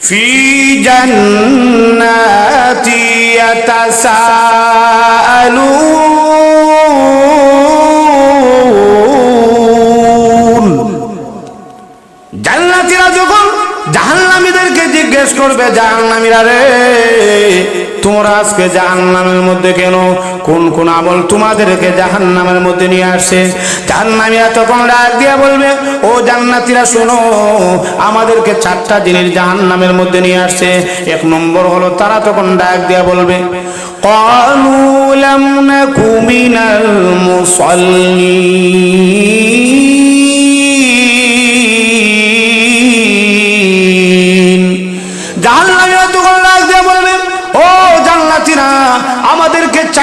في جنات يتساءلون জান্নাতীরা যখন জাহান্নামীদেরকে জিজ্ঞেস করবে জাহান্নামীরা রে তোমরা আজকে জাহান্নামের মধ্যে কেন কোন কোন আমল তোমাদেরকে জাহান্নামের মধ্যে নিয়ে আসছে জাহান্নামীরা তখন ডাক দিয়ে বলবে ও জান্নাতীরা শোনো আমাদেরকে চারটা জিনিস জাহান্নামের মধ্যে নিয়ে আসছে এক নম্বর হলো তারা তখন ডাক দিয়ে বলবে قالوا لم نك من المصلين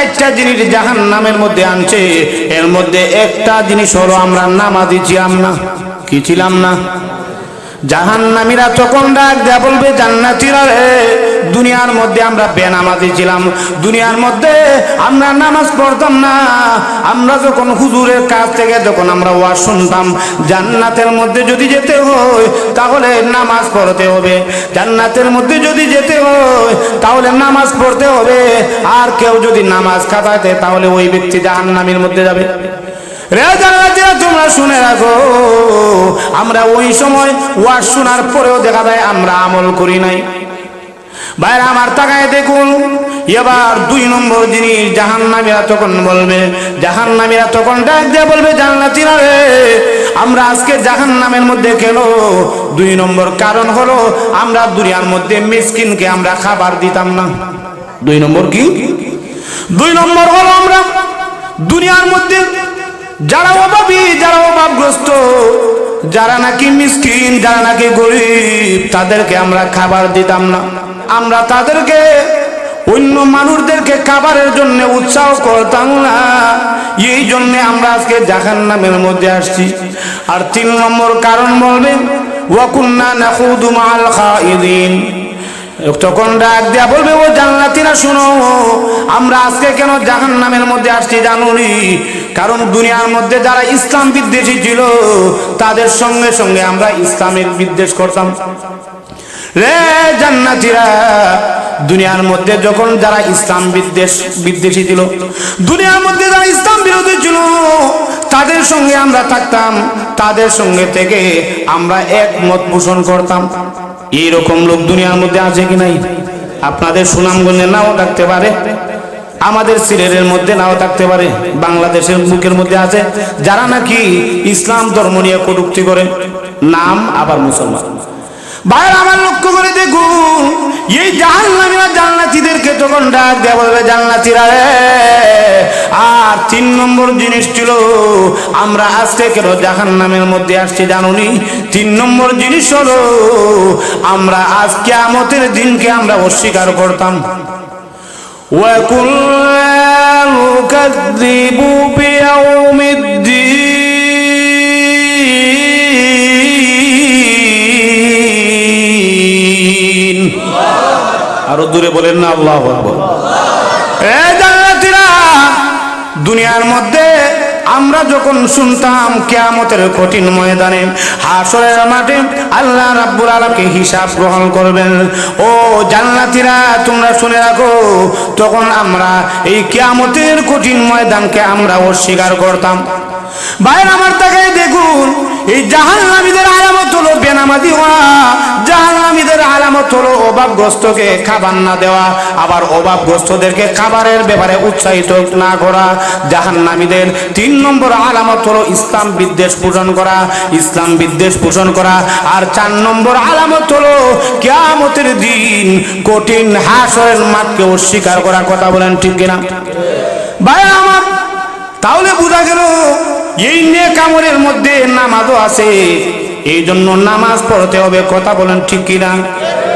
চারটা জিনিস জাহান নামের মধ্যে আনছে, এর মধ্যে একটা জিনিস হলো আমরা নামাজি ছিলাম না। কি ছিলাম না? জাহান নামীরা তখন ডাক দেয়া বলবে, জান্নাতিরা রে দুনিয়ার মধ্যে আমরা বেনামাজি ছিলাম। দুনিয়ার মধ্যে আমরা নামাজ পড়তাম না। আমরা যখন হুজুরের কাছ থেকে যখন আমরা ওয়াজ শুনতাম, জান্নাতের মধ্যে যদি যেতে হয়, তাহলে নামাজ পড়তে হবে। জান্নাতের মধ্যে যদি যেতে হয়, তাহলে নামাজ পড়তে হবে। আর কেউ যদি নামাজ কাটাতে তাহলে ওই ব্যক্তি জাহান্নামের মধ্যে যাবে। তোমরা শুনে রাখো। আমরা ওই সময় ওয়াজ শোনার পরেও দেখা যায় আমরা আমল করি নাই। বাইরে আমার তাকায় দেখুন। এবার দুই নম্বর জিনিস জাহান্নামীরা তখন বলবে, জাহান্নামীরা তখন ডাক দিয়ে বলবে, জান্নাতীরা রে, আমরা আজকে জাহান্নামের মধ্যে কেন দুই নম্বর কারণ হলো, আমরা দুনিয়ার মধ্যে মিসকিনকে আমরা খাবার দিতাম না। দুই নম্বর কি? দুই নম্বর হলো, আমরা দুনিয়ার মধ্যে যারা অভাবী, যারা অভাবগ্রস্ত, যারা নাকি মিসকিন, যারা নাকি গরিব, তাদেরকে আমরা খাবার দিতাম না। আমরা তাদেরকে, অন্য মানুষদেরকে খাবারের জন্য উৎসাহ করতাম না। এই জন্য আমরা আজকে জাহান নামের মধ্যে আসছি। আর তিন নম্বর কারণ বলবেন, ওয়াকুন্না নাখুদু মাল তখন ডাক দেয়া বলবে, ও জান্নাতীরা, শুনো, আমরা আজকে কেন জাহান নামের মধ্যে আসছি জানুনি? কারণ দুনিয়ার মধ্যে যারা ইসলাম বিদ্বেষী ছিল, তাদের সঙ্গে সঙ্গে আমরা ইসলামের বিদ্বেষ করতাম। রে জান্নাতীরা, দুনিয়ার মধ্যে যখন যারা ইসলাম বিদ্বেষ, বিদ্বেষী ছিল, দুনিয়ার মধ্যে যারা ইসলাম বিরোধী ছিল, তাদের সঙ্গে আমরা থাকতাম, তাদের সঙ্গে থেকে আমরা একমত পোষণ করতাম। এইরকম লোক দুনিয়ার মধ্যে আছে কি নাই? আপনাদের সুনামগঞ্জে নাও থাকতে পারে, আমাদের সিলেটের মধ্যে নাও থাকতে পারে, বাংলাদেশের মুখের মধ্যে আছে, যারা নাকি ইসলাম ধর্ম নিয়ে কটুক্তি করে, নাম আবার মুসলমান। ভাইয়ের আমার লক্ষ্য করে দেখুন এই জাহান্নামীরা জান্নাতীদেরকে তখন ডাক দেয়া বলবে জান্নাতীরা রে আর তিন নম্বর জিনিস ছিল আমরা আজকে কেন জাহান্নামের মধ্যে আসছি জানুনি তিন নম্বর জিনিস হলো আমরা আজ কিয়ামতের দিনকে আমরা অস্বীকার করতাম وكنا نكذب بيوم الدين আরও দূরে বলেন না, আল্লাহ দুনিয়ার মধ্যে আমরা যখন শুনতাম কেয়ামতের কঠিন ময়দানে হাসরের মাঠে আল্লাহ রাব্বুল আলামকে হিসাব গ্রহণ করবেন, ও জান্নাতীরা, তোমরা শুনে রাখো, তখন আমরা এই কেয়ামতের কঠিন ময়দানকে আমরা অস্বীকার করতাম। ভাইয়ের আমার তাকে দেখুন, এই জাহান্নামীদের আলামত হলো বেনামাজি হওয়া। জাহান্নামীদের আলামত হলো অভাবগ্রস্তকে খাবার না দেওয়া, আবার অভাবগ্রস্তদেরকে খাবারের ব্যাপারে উৎসাহিত না করা। জাহান্নামীদের তিন নম্বর আলামত হলো ইসলাম বিদ্বেষ পোষণ করা, ইসলাম বিদ্বেষ পোষণ করা। আর চার নম্বর আলামত হলো কেয়ামতের দিন কঠিন হাসরের মাঠকে অস্বীকার করার কথা বলেন ঠিক কিনা? ভাই আমার, তাহলে বোঝা গেল এই নেক আমলের মধ্যে নামাজও আছে। এই জন্য নামাজ পড়তে হবে কথা বলেন ঠিক কিনা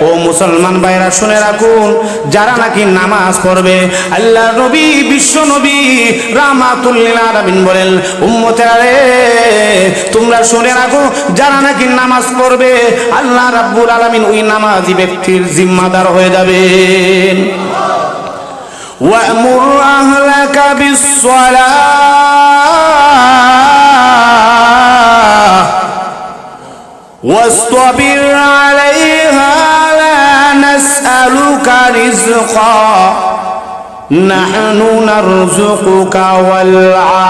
ও মুসলমান ভাইরা শুনে রাখুন যারা নাকি নামাজ পড়বে আল্লাহ নবী বিশ্ব নবী রামাতুল্লিল আলামিন বলেন উম্মতেরা রে তোমরা শুনে রাখো যারা নাকি নামাজ পড়বে আল্লাহ রাব্বুল আলামিন ওই নামাজি ব্যক্তির জিম্মাদার হয়ে যাবেন وأمر أهلك بالصلاة واصطبر عليها لا نسألك رزقا. نحن نرزقك والعاقبة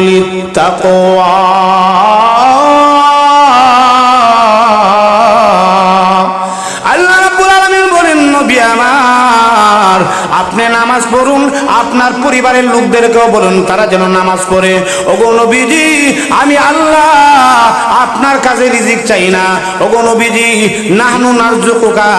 للتقوى. আপনার পরিবারের লোকদেরকেও বলুন, তারা যেন নামাজ পড়ে। ওগো নবীজি, আমি আল্লাহ, আপনার কাছে রিজিক চাই না। ওগো নবীজি, নাহনু নারজুকুকা।